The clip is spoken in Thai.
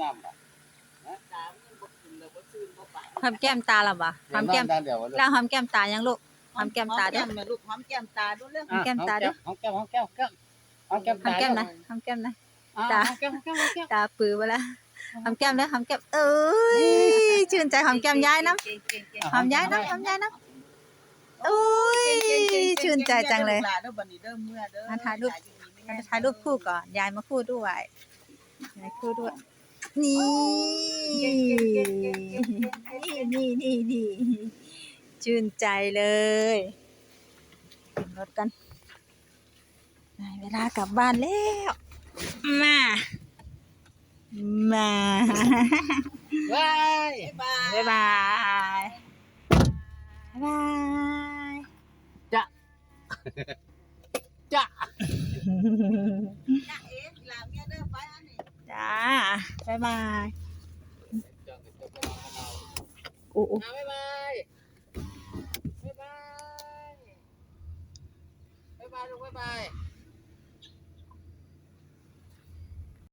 น้ำบ่ตามมันบ่กินแล้วบ่ซื้อบ่ไปหอมแก้มตาเราบ่หอมแก้มด้านเดียวเลยแล้วหอมแก้มตายังลูกหอมแก้มตาด้วยหอมแก้มแม่ลูกหอมแก้มตาด้วยเรื่องหอมแก้มตาด้วย หอมแก้มหอมแก้มหอมแก้มหอมแก้มหอมแก้มนะหอมแก้มนะอ่ตาหอมแก้มหอมแก้มหอมแก้มตาปือไปแล้วหอมแก้มเด้อหอมแก้มเอ้ยชื่นใจหอมแก้มยายน้เก่งๆๆำหอมยายน้ำหอมยายน้ำอุ้ยชื่นใจจังเลยเด้อบัดนี้เด้อเมื่อเด้อมาถ่ายรูปเราจะถ่ายรูปคู่ก่อน ยายมาคู่ด้วย ยายคู่ด้วย นี่นี่นี่นี่ชื่นใจเลยขึ้นรถกันเวลากลับบ้านแล้ว มา มาบายบายบายบายบ๊ายบายจ้ะจ้ะ จ้าเอ๋ลาเมียเด้อไปอันนี้ จ้า บ๊ายบายโอ้โอ้อะบ๊ายบายบ๊ายบายบ๊ายบายลูกบ๊ายบาย